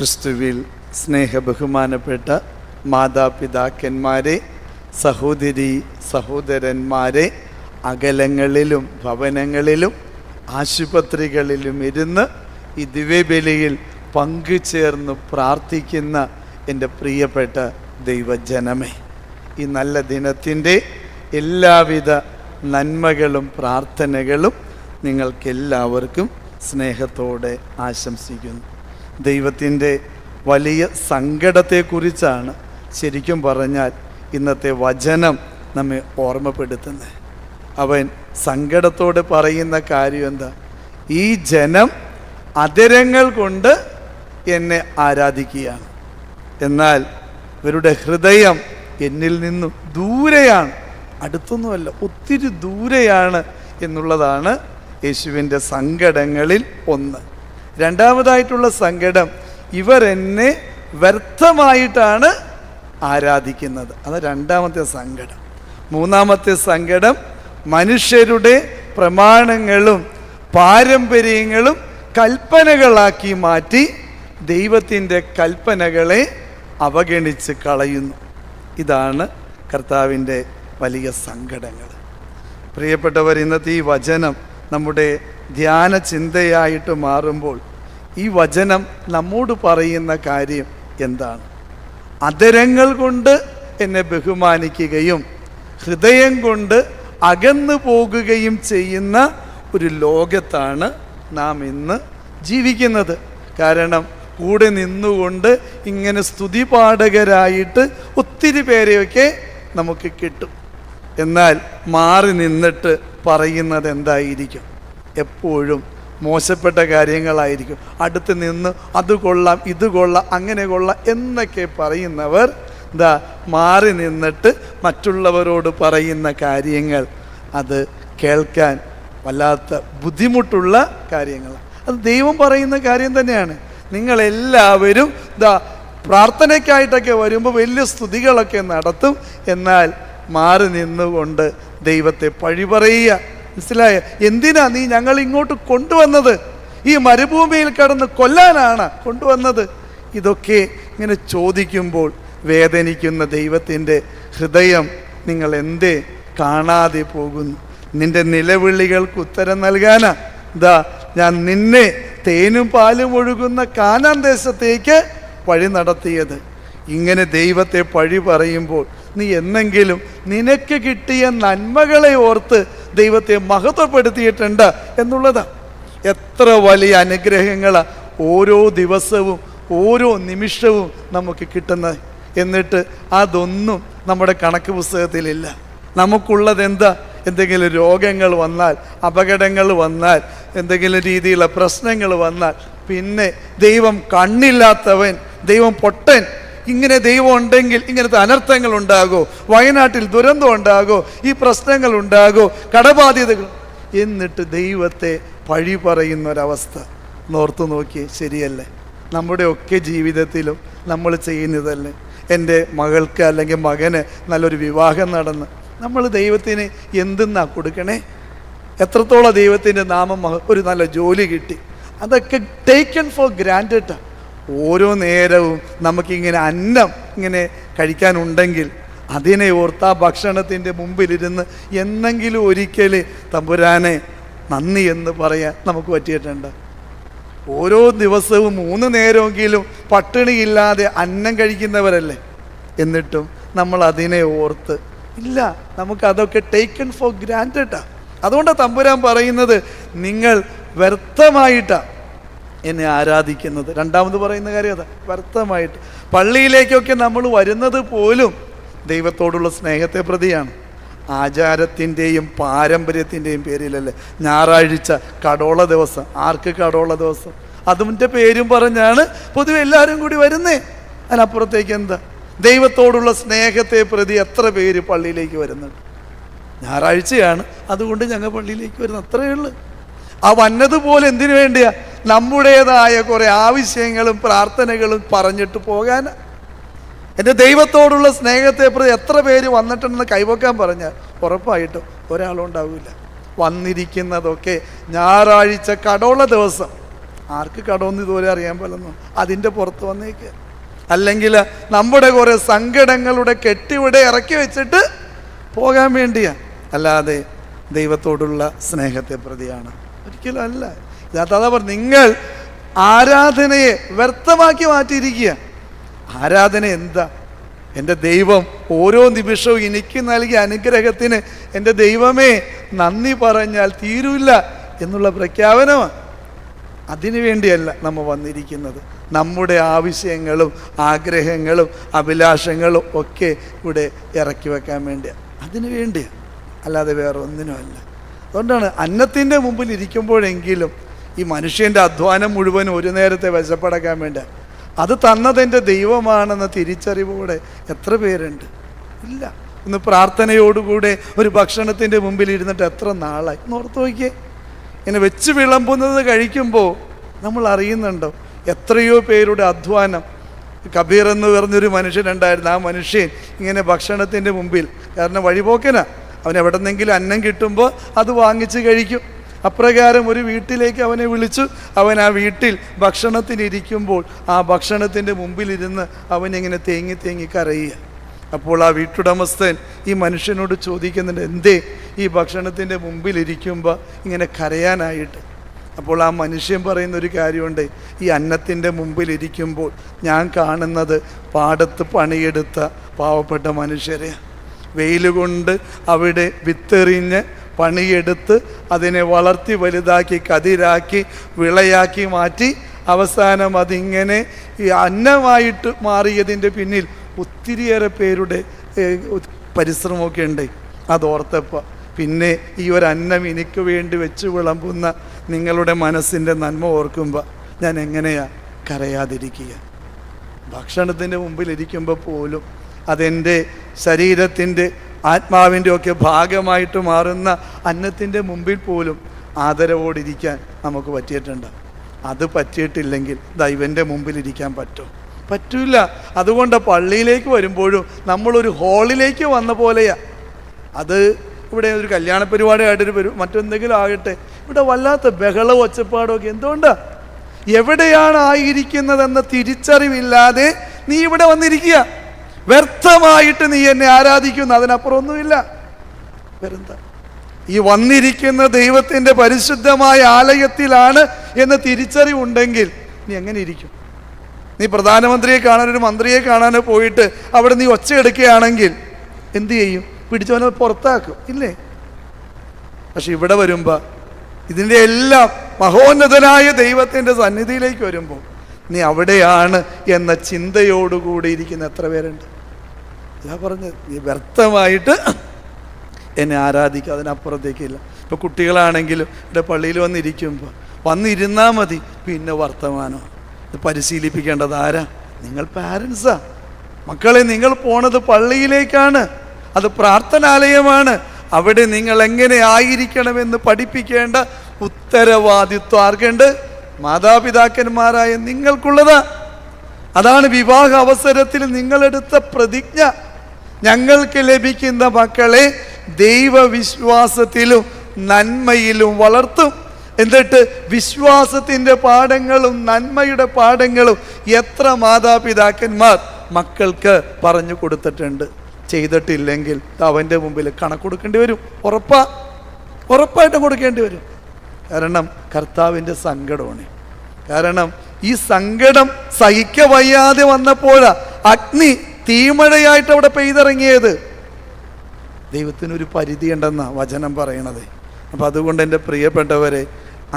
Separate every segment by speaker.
Speaker 1: ക്രിസ്തുവിൽ സ്നേഹബഹുമാനപ്പെട്ട മാതാപിതാക്കന്മാരെ സഹോദരി സഹോദരന്മാരെ അകലങ്ങളിലും ഭവനങ്ങളിലും ആശുപത്രികളിലും ഇരുന്ന് ഈ ദിവ്യബലിയിൽ പങ്കുചേർന്ന് പ്രാർത്ഥിക്കുന്ന എന്റെ പ്രിയപ്പെട്ട ദൈവജനമേ ഈ നല്ല ദിനത്തിന്റെ എല്ലാവിധ നന്മകളും പ്രാർത്ഥനകളും നിങ്ങൾക്കെല്ലാവർക്കും സ്നേഹത്തോടെ ആശംസിക്കുന്നു. ദൈവത്തിന്റെ വലിയ സങ്കടത്തെക്കുറിച്ചാണ് ശരിക്കും പറഞ്ഞാൽ ഇന്നത്തെ വചനം നമ്മെ ഓർമ്മപ്പെടുത്തുന്നത്. അവൻ സങ്കടത്തോടെ പറയുന്ന കാര്യം എന്താ? ഈ ജനം അതിരങ്ങൾ കൊണ്ട് എന്നെ ആരാധിക്കുകയാണ്. എന്നാൽ ഇവരുടെ ഹൃദയം എന്നിൽ നിന്നും ദൂരെയാണ് അടുത്തൊന്നുമല്ല ഒത്തിരി ദൂരെയാണ് എന്നുള്ളതാണ് യേശുവിന്റെ സങ്കടങ്ങളിൽ ഒന്ന്. രണ്ടാമതായിട്ടുള്ള സങ്കടം ഇവർ എന്നെ വ്യർത്ഥമായിട്ടാണ് ആരാധിക്കുന്നത്. അത് രണ്ടാമത്തെ സങ്കടം മൂന്നാമത്തെ സങ്കടം മനുഷ്യരുടെ പ്രമാണങ്ങളും പാരമ്പര്യങ്ങളും കൽപ്പനകളാക്കി മാറ്റി ദൈവത്തിന്റെ കൽപ്പനകളെ അവഗണിച്ച് കളയുന്നു. ഇതാണ് കർത്താവിന്റെ വലിയ സങ്കടങ്ങൾ പ്രിയപ്പെട്ടവർ ഇന്നത്തെ ഈ വചനം നമ്മുടെ ധ്യാന ചിന്തയായിട്ട് മാറുമ്പോൾ ഈ വചനം നമ്മോട് പറയുന്ന കാര്യം എന്താണ്? അതരങ്ങൾ കൊണ്ട് എന്നെ ബഹുമാനിക്കുകയും ഹൃദയം കൊണ്ട് അകന്നു പോകുകയും ചെയ്യുന്ന ഒരു ലോകത്താണ് നാം ഇന്ന് ജീവിക്കുന്നത്. കാരണം കൂടെ നിന്നുകൊണ്ട് ഇങ്ങനെ സ്തുതി പാഠകരായിട്ട് ഒത്തിരി പേരെയൊക്കെ നമുക്ക് കിട്ടും. എന്നാൽ മാറി നിന്നിട്ട് പറയുന്നത് എന്തായിരിക്കും? എപ്പോഴും മോശപ്പെട്ട കാര്യങ്ങളായിരിക്കും. അടുത്ത് നിന്ന് അത് കൊള്ളാം ഇത് കൊള്ളാം അങ്ങനെ കൊള്ളാം എന്നൊക്കെ പറയുന്നവർ എന്താ മാറി നിന്നിട്ട് മറ്റുള്ളവരോട് പറയുന്ന കാര്യങ്ങൾ. അത് കേൾക്കാൻ വല്ലാത്ത ബുദ്ധിമുട്ടുള്ള കാര്യങ്ങളാണ് അത് ദൈവം പറയുന്ന കാര്യം തന്നെയാണ്. നിങ്ങളെല്ലാവരും ഇതാ പ്രാർത്ഥനയ്ക്കായിട്ടൊക്കെ വരുമ്പോൾ വലിയ സ്തുതികളൊക്കെ നടത്തും. എന്നാൽ മാറി നിന്നുകൊണ്ട് ദൈവത്തെ പഴി പറയുക. മനസ്സിലായ? എന്തിനാ നീ ഞങ്ങൾ ഇങ്ങോട്ട് കൊണ്ടുവന്നത്? ഈ മരുഭൂമിയിൽ കടന്ന് കൊല്ലാനാണ് കൊണ്ടുവന്നത്. ഇതൊക്കെ ഇങ്ങനെ ചോദിക്കുമ്പോൾ വേദനിക്കുന്ന ദൈവത്തിന്റെ ഹൃദയം നിങ്ങൾ എന്തേ? കാണാതെ പോകുന്നു. നിന്റെ നിലവിളികൾക്ക് ഉത്തരം നൽകാനാ. ഇതാ ഞാൻ നിന്നെ തേനും പാലും ഒഴുകുന്ന കാനാൻ ദേശത്തേക്ക് വഴി നടത്തിയത്. ഇങ്ങനെ ദൈവത്തെ പഴി പറയുമ്പോൾ നീ എന്നെങ്കിലും നിനക്ക് കിട്ടിയ നന്മകളെ ഓർത്ത് ദൈവത്തെ മഹത്വപ്പെടുത്തിയിട്ടുണ്ട് എന്നുള്ളത്. എത്ര വലിയ അനുഗ്രഹങ്ങൾ ഓരോ ദിവസവും ഓരോ നിമിഷവും നമുക്ക് കിട്ടുന്നത്. എന്നിട്ട് അതൊന്നും നമ്മുടെ കണക്ക് പുസ്തകത്തിലില്ല. നമുക്കുള്ളത് എന്താ എന്തെങ്കിലും രോഗങ്ങൾ വന്നാൽ അപകടങ്ങൾ വന്നാൽ എന്തെങ്കിലും രീതിയിലുള്ള പ്രശ്നങ്ങൾ വന്നാൽ പിന്നെ ദൈവം കണ്ണില്ലാത്തവൻ ദൈവം പൊട്ടൻ ഇങ്ങനെ ദൈവം ഉണ്ടെങ്കിൽ ഇങ്ങനത്തെ അനർത്ഥങ്ങൾ ഉണ്ടാകോ? വയനാട്ടിൽ ദുരന്തം ഉണ്ടാകോ? ഈ പ്രശ്നങ്ങൾ ഉണ്ടാകോ? കടബാധ്യതകൾ. എന്നിട്ട് ദൈവത്തെ പഴി പറയുന്ന ഒരവസ്ഥ നോർത്തു നോക്കിയേ ശരിയല്ലേ? നമ്മുടെ ഒക്കെ ജീവിതത്തിലും നമ്മൾ ചെയ്യുന്നതല്ലേ? എന്റെ മകൾക്ക് അല്ലെങ്കിൽ മകന് നല്ലൊരു വിവാഹം നടന്ന് നമ്മൾ ദൈവത്തിന് എന്തെന്നാ കൊടുക്കണേ? എത്രത്തോളം ദൈവത്തിന്റെ നാമം ഒരു നല്ല ജോലി കിട്ടി? അതൊക്കെ ടേക്കൺ ഫോർ ഗ്രാൻഡഡ് ഓരോ നേരവും നമുക്കിങ്ങനെ അന്നം ഇങ്ങനെ കഴിക്കാനുണ്ടെങ്കിൽ അതിനെ ഓർത്ത് ആ ഭക്ഷണത്തിന്റെ മുമ്പിലിരുന്ന് എന്നെങ്കിലും ഒരിക്കൽ തമ്പുരാനെ നന്ദി എന്ന് പറയാൻ നമുക്ക് പറ്റിയിട്ടുണ്ട്. ഓരോ ദിവസവും മൂന്ന് നേരമെങ്കിലും പട്ടിണിയില്ലാതെ അന്നം കഴിക്കുന്നവരല്ലേ? എന്നിട്ടും നമ്മൾ അതിനെ ഓർത്ത് ഇല്ല നമുക്ക് അതൊക്കെ ടേക്കൺ ഫോർ ഗ്രാൻഡാണ് അതുകൊണ്ടാണ് തമ്പുരാൻ പറയുന്നത് നിങ്ങൾ വ്യർത്ഥമായിട്ടാ എന്നെ ആരാധിക്കുന്നത്. രണ്ടാമത് പറയുന്ന കാര്യം അതാ. വ്യർത്ഥമായിട്ട് പള്ളിയിലേക്കൊക്കെ നമ്മൾ വരുന്നത് പോലും ദൈവത്തോടുള്ള സ്നേഹത്തെ പ്രതിയാണ്. ആചാരത്തിന്റെയും പാരമ്പര്യത്തിന്റെയും പേരിലല്ലേ. ഞായറാഴ്ച കടോള ദിവസം. ആർക്ക് കടോള ദിവസം? അതിന്റെ പേരും പറഞ്ഞാണ് പൊതുവെ എല്ലാവരും കൂടി വരുന്നേ. അതിനപ്പുറത്തേക്ക് എന്താ? ദൈവത്തോടുള്ള സ്നേഹത്തെ പ്രതി എത്ര പേര് പള്ളിയിലേക്ക് വരുന്നുണ്ട്? ഞായറാഴ്ചയാണ്. അതുകൊണ്ട് ഞങ്ങൾ പള്ളിയിലേക്ക് വരുന്നത്. അത്രയേ ഉള്ളൂ. ആ വന്നതുപോലെ എന്തിനു വേണ്ടിയാ? നമ്മുടേതായ കുറെ ആവശ്യങ്ങളും പ്രാർത്ഥനകളും പറഞ്ഞിട്ട് പോകാൻ. എന്റെ ദൈവത്തോടുള്ള സ്നേഹത്തെ പ്രതി എത്ര പേര് വന്നിട്ടുണ്ടെന്ന് കൈവക്കാൻ പറഞ്ഞാൽ ഉറപ്പായിട്ടും ഒരാളും ഉണ്ടാവില്ല വന്നിരിക്കുന്നതൊക്കെ ഞായറാഴ്ച കടമുള്ള ദിവസം. ആർക്ക് കടമെന്ന് ഇതുവരെ അറിയാൻ പറ്റുന്നു അതിന്റെ പുറത്ത് വന്നേക്കുക അല്ലെങ്കിൽ നമ്മുടെ കുറേ സങ്കടങ്ങളുടെ കെട്ടിവിടെ ഇറക്കി വെച്ചിട്ട് പോകാൻ വേണ്ടിയാണ് അല്ലാതെ ദൈവത്തോടുള്ള സ്നേഹത്തെ പ്രതിയാണ്. ഒരിക്കലും അല്ല. അതാ പറഞ്ഞു നിങ്ങൾ ആരാധനയെ വ്യർത്ഥമാക്കി മാറ്റിയിരിക്കുക ആരാധന എന്താ? എന്റെ ദൈവം ഓരോ നിമിഷവും എനിക്ക് നൽകിയ അനുഗ്രഹത്തിന് എന്റെ ദൈവമേ നന്ദി പറഞ്ഞാൽ തീരൂല്ല എന്നുള്ള പ്രഖ്യാപനമാണ്. അതിനു വേണ്ടിയല്ല നമ്മൾ വന്നിരിക്കുന്നത്. നമ്മുടെ ആവശ്യങ്ങളും ആഗ്രഹങ്ങളും അഭിലാഷങ്ങളും ഒക്കെ ഇവിടെ ഇറക്കി വെക്കാൻ വേണ്ടിയാണ് അതിനു വേണ്ടിയാണ് അല്ലാതെ വേറെ ഒന്നിനുമല്ല അതുകൊണ്ടാണ് അന്നത്തിന്റെ മുമ്പിൽ ഇരിക്കുമ്പോഴെങ്കിലും ഈ മനുഷ്യന്റെ അധ്വാനം മുഴുവൻ ഒരു നേരത്തെ വിശപ്പടക്കാൻ വേണ്ടി. അത് തന്നതെന്റെ ദൈവമാണെന്ന തിരിച്ചറിവോടെ എത്ര പേരുണ്ട്? ഇല്ല. ഒന്ന് പ്രാർത്ഥനയോടുകൂടെ ഒരു ഭക്ഷണത്തിന്റെ മുമ്പിൽ ഇരുന്നിട്ട് എത്ര നാളായി? ഒന്ന് ഓർത്ത് നോക്കിയേ. ഇങ്ങനെ വെച്ച് വിളമ്പുന്നത് കഴിക്കുമ്പോൾ നമ്മൾ അറിയുന്നുണ്ടോ? എത്രയോ പേരുടെ അധ്വാനം. കബീർ എന്ന് പറഞ്ഞൊരു മനുഷ്യനുണ്ടായിരുന്നു ആ മനുഷ്യൻ ഇങ്ങനെ ഭക്ഷണത്തിന്റെ മുമ്പിൽ കാരണം വഴിപോക്കനാ. അവൻ എവിടെ നിന്നെങ്കിലും അന്നം കിട്ടുമ്പോൾ അത് വാങ്ങിച്ച് കഴിക്കും. അപ്രകാരം ഒരു വീട്ടിലേക്ക് അവനെ വിളിച്ചു. അവൻ ആ വീട്ടിൽ ഭക്ഷണത്തിനിരിക്കുമ്പോൾ ആ ഭക്ഷണത്തിന്റെ മുമ്പിലിരുന്ന് ഇങ്ങനെ തേങ്ങി തേങ്ങി കരയുക. അപ്പോൾ ആ വീട്ടുടമസ്ഥൻ ഈ മനുഷ്യനോട് ചോദിക്കുന്നുണ്ട് എന്തേ ഈ ഭക്ഷണത്തിന്റെ മുമ്പിലിരിക്കുമ്പോൾ ഇങ്ങനെ കരയാനായിട്ട്? അപ്പോൾ ആ മനുഷ്യൻ പറയുന്ന ഒരു കാര്യമുണ്ട് ഈ അന്നത്തിന്റെ മുമ്പിലിരിക്കുമ്പോൾ ഞാൻ കാണുന്നത് പാടത്ത് പണിയെടുത്ത പാവപ്പെട്ട മനുഷ്യരെ വെയിൽ കൊണ്ട് അവിടെ വിത്തെറിഞ്ഞ് പണിയെടുത്ത് അതിനെ വളർത്തി വലുതാക്കി കതിരാക്കി വിളയാക്കി മാറ്റി അവസാനം അതിങ്ങനെ ഈ അന്നമായിട്ട് മാറിയതിന്റെ പിന്നിൽ ഒത്തിരിയേറെ പേരുടെ പരിശ്രമമൊക്കെ ഉണ്ട്. അതോർത്തപ്പോൾ പിന്നെ ഈ ഒരു അന്നം എനിക്ക് വേണ്ടി വെച്ച് വിളമ്പുന്ന നിങ്ങളുടെ മനസ്സിന്റെ നന്മ ഓർക്കുമ്പോൾ ഞാൻ എങ്ങനെയാ കരയാതിരിക്കുക? ഭക്ഷണത്തിന്റെ മുമ്പിലിരിക്കുമ്പോൾ പോലും അതെന്റെ ശരീരത്തിന്റെ ആത്മാവിന്റെ ഒക്കെ ഭാഗമായിട്ട് മാറുന്ന അന്നത്തിന്റെ മുമ്പിൽ പോലും ആദരവോടിരിക്കാൻ നമുക്ക് പറ്റിയിട്ടുണ്ട്. അത് പറ്റിയിട്ടില്ലെങ്കിൽ ദൈവന്റെ മുമ്പിലിരിക്കാൻ പറ്റും. പറ്റില്ല അതുകൊണ്ട് പള്ളിയിലേക്ക് വരുമ്പോഴും നമ്മളൊരു ഹോളിലേക്ക് വന്ന പോലെയാ. അത് ഇവിടെ ഒരു കല്യാണ പരിപാടിയായിട്ടൊരു പരി മറ്റെന്തെങ്കിലും ആകട്ടെ. ഇവിടെ വല്ലാത്ത ബഹളവും ഒച്ചപ്പാടും ഒക്കെ എന്തുകൊണ്ടാ? എവിടെയാണ് ആയിരിക്കുന്നതെന്ന തിരിച്ചറിവില്ലാതെ നീ ഇവിടെ വന്നിരിക്കുക. വ്യർത്ഥമായിട്ട് നീ എന്നെ ആരാധിക്കുന്നു. അതിനപ്പുറം ഒന്നുമില്ല വേറെന്താ? ഈ വന്നിരിക്കുന്ന ദൈവത്തിന്റെ പരിശുദ്ധമായ ആലയത്തിലാണ് എന്ന് തിരിച്ചറിവുണ്ടെങ്കിൽ നീ എങ്ങനെ ഇരിക്കും? നീ പ്രധാനമന്ത്രിയെ കാണാൻ ഒരു മന്ത്രിയെ കാണാനോ പോയിട്ട് അവിടെ നീ ഒച്ചയെടുക്കുകയാണെങ്കിൽ എന്തു ചെയ്യും? പിടിച്ചവനെ പുറത്താക്കും. ഇല്ലേ? പക്ഷെ ഇവിടെ വരുമ്പോൾ ഇതിന്റെ എല്ലാം മഹോന്നതനായ ദൈവത്തിന്റെ സന്നിധിയിലേക്ക് വരുമ്പോൾ നീ അവിടെയാണ് എന്ന ചിന്തയോടുകൂടി ഇരിക്കുന്ന എത്ര പേരുണ്ട്? ഞാൻ പറഞ്ഞത് നീ വ്യർത്ഥമായിട്ട് എന്നെ ആരാധിക്കുക അതിനപ്പുറത്തേക്കില്ല. ഇപ്പോൾ കുട്ടികളാണെങ്കിലും ഇവിടെ പള്ളിയിൽ വന്നിരിക്കുമ്പോൾ വന്നിരുന്നാൽ മതി പിന്നെ വർത്തമാനം ഇത് പരിശീലിപ്പിക്കേണ്ടത് ആരാ? നിങ്ങൾ പാരൻസാ. മക്കളെ നിങ്ങൾ പോണത് പള്ളിയിലേക്കാണ്. അത് പ്രാർത്ഥനാലയമാണ്. അവിടെ നിങ്ങൾ എങ്ങനെ ആയിരിക്കണമെന്ന് പഠിപ്പിക്കേണ്ട ഉത്തരവാദിത്വം ആർക്കുണ്ട്? മാതാപിതാക്കന്മാരായ നിങ്ങൾക്കുള്ളത്. അതാണ് വിവാഹ അവസരത്തിൽ നിങ്ങളെടുത്ത പ്രതിജ്ഞ. ഞങ്ങൾക്ക് ലഭിക്കുന്ന മക്കളെ ദൈവവിശ്വാസത്തിലും നന്മയിലും വളർത്തും. എന്നിട്ട് വിശ്വാസത്തിന്റെ പാഠങ്ങളും നന്മയുടെ പാഠങ്ങളും എത്ര മാതാപിതാക്കന്മാർ മക്കൾക്ക് പറഞ്ഞു കൊടുത്തിട്ടുണ്ട്. ചെയ്തിട്ടില്ലെങ്കിൽ അവന്റെ മുമ്പിൽ കണക്ക് കൊടുക്കേണ്ടി വരും. ഉറപ്പാ. ഉറപ്പായിട്ടും കൊടുക്കേണ്ടി വരും. കാരണം കർത്താവിന്റെ സങ്കടമാണ്. കാരണം ഈ സങ്കടം സഹിക്ക വയ്യാതെ വന്നപ്പോഴാ അഗ്നി തീമഴയായിട്ട് അവിടെ പെയ്തിറങ്ങിയത്. ദൈവത്തിനൊരു പരിധി ഉണ്ടെന്ന വചനം പറയണത്. അപ്പം അതുകൊണ്ട് എന്റെ പ്രിയപ്പെട്ടവരെ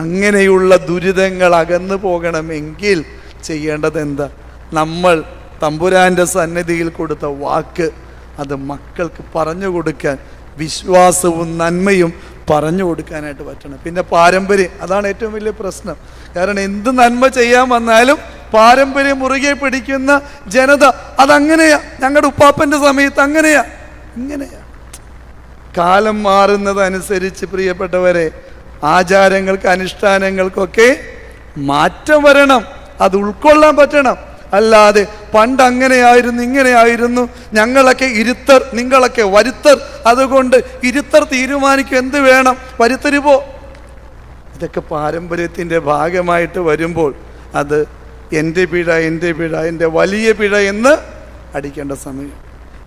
Speaker 1: അങ്ങനെയുള്ള ദുരിതങ്ങൾ അകന്നു പോകണമെങ്കിൽ ചെയ്യേണ്ടത് എന്താ നമ്മൾ തമ്പുരാന്റെ സന്നിധിയിൽ കൊടുത്ത വാക്ക് അത് മക്കൾക്ക് പറഞ്ഞു കൊടുക്കാൻ വിശ്വാസവും നന്മയും പറഞ്ഞു കൊടുക്കാനായിട്ട് പറ്റണം. പിന്നെ പാരമ്പര്യം അതാണ് ഏറ്റവും വലിയ പ്രശ്നം. കാരണം എന്ത് നന്മ ചെയ്യാൻ വന്നാലും പാരമ്പര്യം മുറുകെ പിടിക്കുന്ന ജനത അതങ്ങനെയാ. ഞങ്ങളുടെ ഉപ്പാപ്പന്റെ സമയത്ത് അങ്ങനെയാ. ഇങ്ങനെയാ. കാലം മാറുന്നതനുസരിച്ച് പ്രിയപ്പെട്ടവരെ ആചാരങ്ങൾക്ക് അനുഷ്ഠാനങ്ങൾക്കൊക്കെ മാറ്റം വരണം. അത് ഉൾക്കൊള്ളാൻ പറ്റണം. അല്ലാതെ പണ്ട് അങ്ങനെയായിരുന്നു ഇങ്ങനെയായിരുന്നു. ഞങ്ങളൊക്കെ ഇരുത്തർ നിങ്ങളൊക്കെ വരുത്തർ. അതുകൊണ്ട് ഇരുത്തർ തീരുമാനിക്കും എന്ത് വേണം? വരുത്തരുപോ ഇതൊക്കെ പാരമ്പര്യത്തിന്റെ ഭാഗമായിട്ട് വരുമ്പോൾ അത് എന്റെ പിഴ എന്റെ പിഴ എന്റെ വലിയ പിഴ എന്ന് അടിക്കേണ്ട സമയം.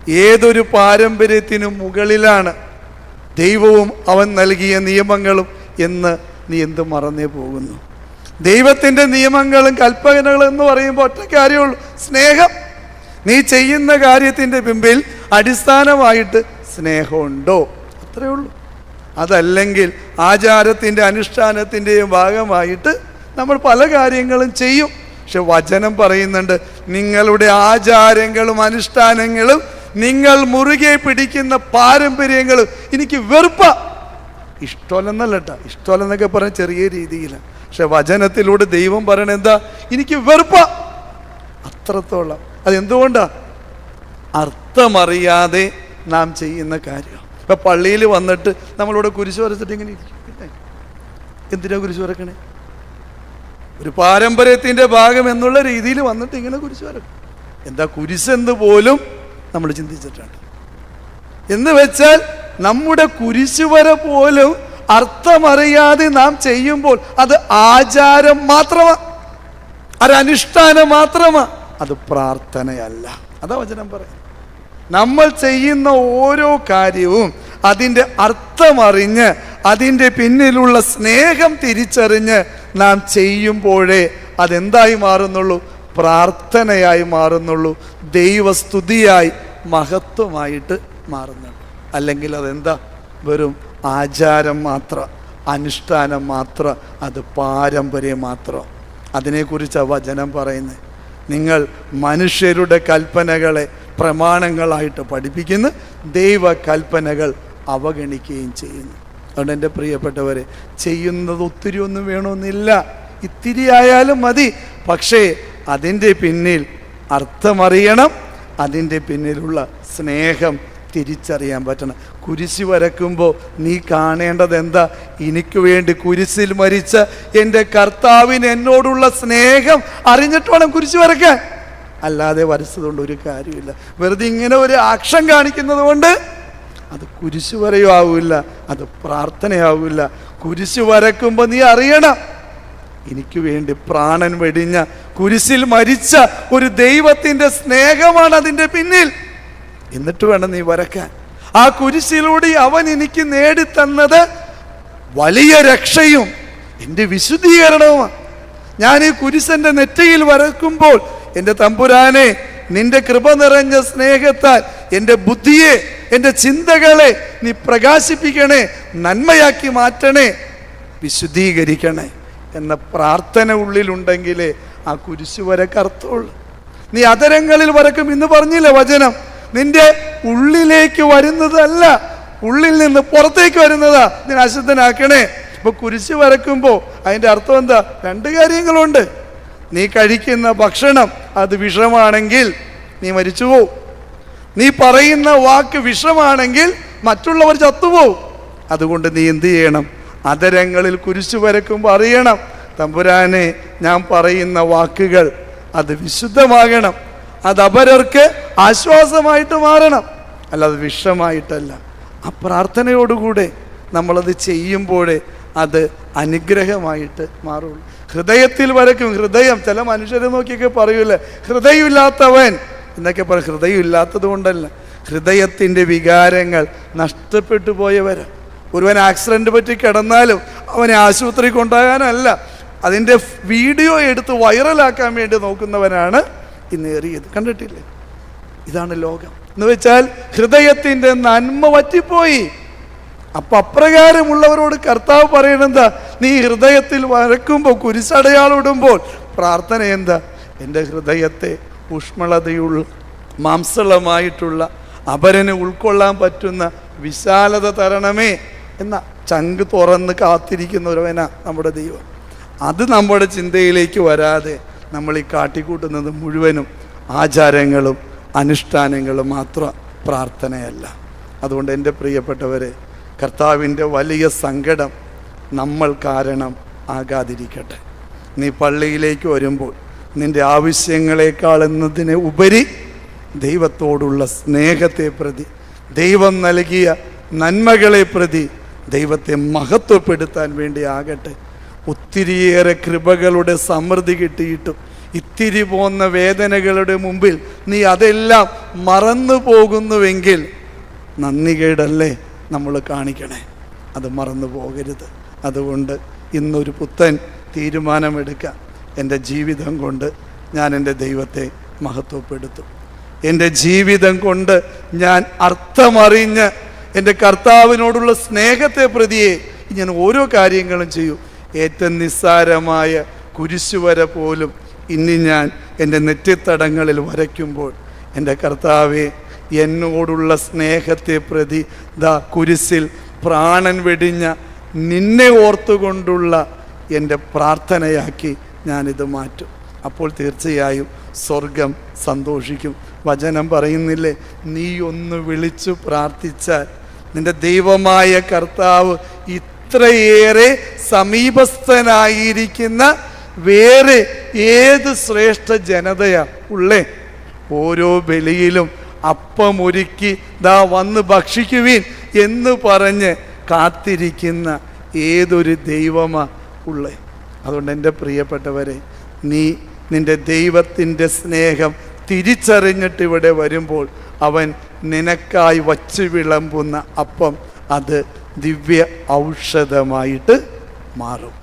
Speaker 1: ഏതൊരു പാരമ്പര്യത്തിനും മുകളിലാണ് ദൈവവും അവൻ നൽകിയ നിയമങ്ങളും എന്ന് നീ എന്ത് മറന്നേ പോകുന്നു. ദൈവത്തിന്റെ നിയമങ്ങളും കൽപ്പനകളും എന്ന് പറയുമ്പോൾ ഒറ്റ കാര്യമുള്ളൂ. സ്നേഹം. നീ ചെയ്യുന്ന കാര്യത്തിന്റെ പിമ്പിൽ അടിസ്ഥാനമായിട്ട് സ്നേഹമുണ്ടോ? അത്രേ ഉള്ളൂ. അതല്ലെങ്കിൽ ആചാരത്തിന്റെ അനുഷ്ഠാനത്തിന്റെയും ഭാഗമായിട്ട് നമ്മൾ പല കാര്യങ്ങളും ചെയ്യും. പക്ഷെ വചനം പറയുന്നുണ്ട് നിങ്ങളുടെ ആചാരങ്ങളും അനുഷ്ഠാനങ്ങളും നിങ്ങൾ മുറുകെ പിടിക്കുന്ന പാരമ്പര്യങ്ങളും എനിക്ക് വെറുപ്പ. ഇഷ്ടമല്ലെന്നല്ല കേട്ടോ ഇഷ്ടമല്ലെന്നൊക്കെ പറഞ്ഞ ചെറിയ രീതിയിലാണ് പക്ഷെ വചനത്തിലൂടെ ദൈവം പറയണ എന്താ? എനിക്ക് വെറുപ്പ. അത്രത്തോളം. അതെന്തുകൊണ്ടാ? അർത്ഥമറിയാതെ നാം ചെയ്യുന്ന കാര്യം. ഇപ്പൊ പള്ളിയിൽ വന്നിട്ട് നമ്മളിവിടെ കുരിശ് വരച്ചിട്ട് ഇങ്ങനെ ഇരിക്കും. എന്തിനാ കുരിശ് വരക്കണേ? ഒരു പാരമ്പര്യത്തിന്റെ ഭാഗം എന്നുള്ള രീതിയിൽ വന്നിട്ട് ഇങ്ങനെ കുരിശ് വരക്കും. എന്താ കുരിശെന്ന് പോലും നമ്മൾ ചിന്തിച്ചിട്ടുണ്ട്. എന്ന് വെച്ചാൽ നമ്മുടെ കുരിശ് വര പോലും അർത്ഥമറിയാതെ നാം ചെയ്യുമ്പോൾ അത് ആചാരം മാത്രമാണ് ഒരനുഷ്ഠാനം മാത്രമാ. അത് പ്രാർത്ഥനയല്ല. അതാ വചനം പറയാം നമ്മൾ ചെയ്യുന്ന ഓരോ കാര്യവും അതിന്റെ അർത്ഥമറിഞ്ഞ് അതിന്റെ പിന്നിലുള്ള സ്നേഹം തിരിച്ചറിഞ്ഞ് നാം ചെയ്യുമ്പോഴേ അതെന്തായി മാറുന്നുള്ളൂ? പ്രാർത്ഥനയായി മാറുന്നുള്ളൂ. ദൈവസ്തുതിയായി മഹത്വമായിട്ട് മാറുന്നുള്ളൂ അല്ലെങ്കിൽ അതെന്താ? വെറും ആചാരം മാത്രം അനുഷ്ഠാനം മാത്രം അത് പാരമ്പര്യം മാത്രം. അതിനെക്കുറിച്ചാണ് വചനം പറയുന്നത് നിങ്ങൾ മനുഷ്യരുടെ കൽപ്പനകളെ പ്രമാണങ്ങളായിട്ട് പഠിപ്പിക്കുന്നു ദൈവ കൽപ്പനകൾ അവഗണിക്കുകയും ചെയ്യുന്നു. അതുകൊണ്ട് എന്റെ പ്രിയപ്പെട്ടവരെ ചെയ്യുന്നത് ഒത്തിരി ഒന്നും വേണമെന്നില്ല. ഇത്തിരി ആയാലും മതി. പക്ഷേ അതിന്റെ പിന്നിൽ അർത്ഥമറിയണം അതിന്റെ പിന്നിലുള്ള സ്നേഹം തിരിച്ചറിയാൻ പറ്റണം. കുരിശ് വരക്കുമ്പോൾ നീ കാണേണ്ടത് എന്താ? എനിക്ക് വേണ്ടി കുരിശിൽ മരിച്ച എന്റെ കർത്താവിന് എന്നോടുള്ള സ്നേഹം അറിഞ്ഞിട്ട് വേണം കുരിശി വരയ്ക്കാൻ. അല്ലാതെ വരച്ചതുകൊണ്ട് ഒരു കാര്യമില്ല. വെറുതെ ഇങ്ങനെ ഒരു ആക്ഷൻ കാണിക്കുന്നത് കൊണ്ട് അത് കുരിശ് വരയോ ആവില്ല അത് പ്രാർത്ഥനയാവില്ല. കുരിശു വരക്കുമ്പോൾ നീ അറിയണം. എനിക്ക് വേണ്ടി പ്രാണൻ വെടിഞ്ഞ കുരിശിൽ മരിച്ച ഒരു ദൈവത്തിന്റെ സ്നേഹമാണ് അതിന്റെ പിന്നിൽ. എന്നിട്ട് വേണം നീ വരക്കാൻ ആ കുരിശിലൂടെ അവൻ എനിക്ക് നേടിത്തന്നത് വലിയ രക്ഷയും എന്റെ വിശുദ്ധീകരണവുമാണ്. ഞാൻ ഈ കുരിശന്റെ നെറ്റയിൽ വരക്കുമ്പോൾ എന്റെ തമ്പുരാനെ നിന്റെ കൃപ നിറഞ്ഞ സ്നേഹത്താൽ എന്റെ ബുദ്ധിയെ എന്റെ ചിന്തകളെ നീ പ്രകാശിപ്പിക്കണേ നന്മയാക്കി മാറ്റണേ വിശുദ്ധീകരിക്കണേ എന്ന പ്രാർത്ഥന ഉള്ളിലുണ്ടെങ്കിലേ ആ കുരിശു അർത്ഥമുള്ളൂ നീ അതരങ്ങളിൽ വരക്കും ഇന്ന് പറഞ്ഞില്ല വചനം? നിന്റെ ഉള്ളിലേക്ക് വരുന്നതല്ല. ഉള്ളിൽ നിന്ന് പുറത്തേക്ക് വരുന്നതാ നിന്നെ അശുദ്ധനാക്കണേ. ഇപ്പൊ കുരിശ് വരക്കുമ്പോൾ അതിന്റെ അർത്ഥം എന്താ? രണ്ട് കാര്യങ്ങളുണ്ട്. നീ കഴിക്കുന്ന ഭക്ഷണം അത് വിഷമാണെങ്കിൽ നീ മരിച്ചു പോവും നീ പറയുന്ന വാക്ക് വിഷമാണെങ്കിൽ മറ്റുള്ളവർ ചത്തുപോവും. അതുകൊണ്ട് നീ എന്ത് ചെയ്യണം? അതരങ്ങളിൽ കുരിശു വരക്കുമ്പോൾ അറിയണം. തമ്പുരാനെ ഞാൻ പറയുന്ന വാക്കുകൾ അത് വിശുദ്ധമാകണം. അത് അപരർക്ക് ആശ്വാസമായിട്ട് മാറണം. അല്ലാതെ വിഷമായിട്ടല്ല. ആ പ്രാർത്ഥനയോടുകൂടെ നമ്മളത് ചെയ്യുമ്പോഴേ അത് അനുഗ്രഹമായിട്ട് മാറുള്ളൂ. ഹൃദയത്തിൽ വരക്കും ഹൃദയം ചില മനുഷ്യരെ നോക്കിയൊക്കെ പറയൂലേ? ഹൃദയമില്ലാത്തവൻ എന്നൊക്കെ പറയും. ഹൃദയം ഇല്ലാത്തത് കൊണ്ടല്ല. ഹൃദയത്തിന്റെ വികാരങ്ങൾ നഷ്ടപ്പെട്ടു പോയവരാ. ഒരുവൻ ആക്സിഡന്റ് പറ്റി കിടന്നാലും അവനെ ആശുപത്രി കൊണ്ടുപോകാനല്ല. അതിന്റെ വീഡിയോ എടുത്ത് വൈറലാക്കാൻ വേണ്ടി നോക്കുന്നവനാണ് ഇന്ന് ഏറിയത് കണ്ടിട്ടില്ലേ? ഇതാണ് ലോകം. എന്ന് വെച്ചാൽ ഹൃദയത്തിന്റെ നന്മ വറ്റിപ്പോയി. അപ്പൊ അപ്രകാരമുള്ളവരോട് കർത്താവ് പറയണെന്താ? നീ ഹൃദയത്തിൽ വരക്കുമ്പോൾ കുരിശടയാളിടുമ്പോൾ പ്രാർത്ഥന എന്താ? എന്റെ ഹൃദയത്തെ ഊഷ്മളതയുള്ള മാംസളമായിട്ടുള്ള അപരന് ഉൾക്കൊള്ളാൻ പറ്റുന്ന വിശാലത തരണമേ എന്ന ചങ്ക് തുറന്ന് കാത്തിരിക്കുന്ന ഒരുവനാ നമ്മുടെ ദൈവം. അത് നമ്മുടെ ചിന്തയിലേക്ക് വരാതെ നമ്മൾ ഈ കാട്ടിക്കൂട്ടുന്നത് മുഴുവനും ആചാരങ്ങളും അനുഷ്ഠാനങ്ങളും മാത്രം പ്രാർത്ഥനയല്ല. അതുകൊണ്ട് എന്റെ പ്രിയപ്പെട്ടവരെ കർത്താവിന്റെ വലിയ സങ്കടം നമ്മൾ കാരണം ആകാതിരിക്കട്ടെ. നീ പള്ളിയിലേക്ക് വരുമ്പോൾ നിന്റെ ആവശ്യങ്ങളെക്കാൾ എന്നതിനെ ഉപരി ദൈവത്തോടുള്ള സ്നേഹത്തെ പ്രതി ദൈവം നൽകിയ നന്മകളെ പ്രതി ദൈവത്തെ മഹത്വപ്പെടുത്താൻ വേണ്ടി ആകട്ടെ ഒത്തിരിയേറെ കൃപകളുടെ സമൃദ്ധി കിട്ടിയിട്ടും ഇത്തിരി പോന്ന വേദനകളുടെ മുമ്പിൽ നീ അതെല്ലാം മറന്നു പോകുന്നുവെങ്കിൽ നന്ദികേടല്ലേ നമ്മൾ കാണിക്കണേ. അത് മറന്നു പോകരുത്. അതുകൊണ്ട് ഇന്നൊരു പുത്തൻ തീരുമാനമെടുക്കാം. എന്റെ ജീവിതം കൊണ്ട് ഞാൻ എന്റെ ദൈവത്തെ മഹത്വപ്പെടുത്തും. എന്റെ ജീവിതം കൊണ്ട് ഞാൻ അർത്ഥമറിഞ്ഞ് എന്റെ കർത്താവിനോടുള്ള സ്നേഹത്തെ പ്രതിയെ ഞാൻ ഓരോ കാര്യങ്ങളും ചെയ്യും. ഏറ്റവും നിസ്സാരമായ കുരിശുവര പോലും ഇനി ഞാൻ എന്റെ നെറ്റിത്തടങ്ങളിൽ വരയ്ക്കുമ്പോൾ എന്റെ കർത്താവെ എന്നോടുള്ള സ്നേഹത്തെ പ്രതി ദാ കുരിശിൽ പ്രാണൻ വെടിഞ്ഞ നിന്നെ ഓർത്തുകൊണ്ടുള്ള എന്റെ പ്രാർത്ഥനയാക്കി ഞാനിത് മാറ്റും. അപ്പോൾ തീർച്ചയായും സ്വർഗം സന്തോഷിക്കും. വചനം പറയുന്നില്ലേ നീ ഒന്ന് വിളിച്ചു പ്രാർത്ഥിച്ചാൽ നിന്റെ ദൈവമായ കർത്താവ് ഇത്രയേറെ സമീപസ്ഥനായിരിക്കുന്ന വേറെ ഏത് ശ്രേഷ്ഠ ജനതയാ ഉള്ളേ? ഓരോ ബലിയിലും അപ്പമൊരുക്കി ദാ വന്ന് ഭക്ഷിക്കുവീൻ എന്ന് പറഞ്ഞ് കാത്തിരിക്കുന്ന ഏതൊരു ദൈവമാ ഉള്ളേ? അതുകൊണ്ട് എന്റെ പ്രിയപ്പെട്ടവരെ നീ നിന്റെ ദൈവത്തിന്റെ സ്നേഹം തിരിച്ചറിഞ്ഞിട്ട് ഇവിടെ വരുമ്പോൾ അവൻ നിനക്കായി വച്ചു വിളമ്പുന്ന അപ്പം അത് ദിവ്യ ഔഷധമായിട്ട് മാറും.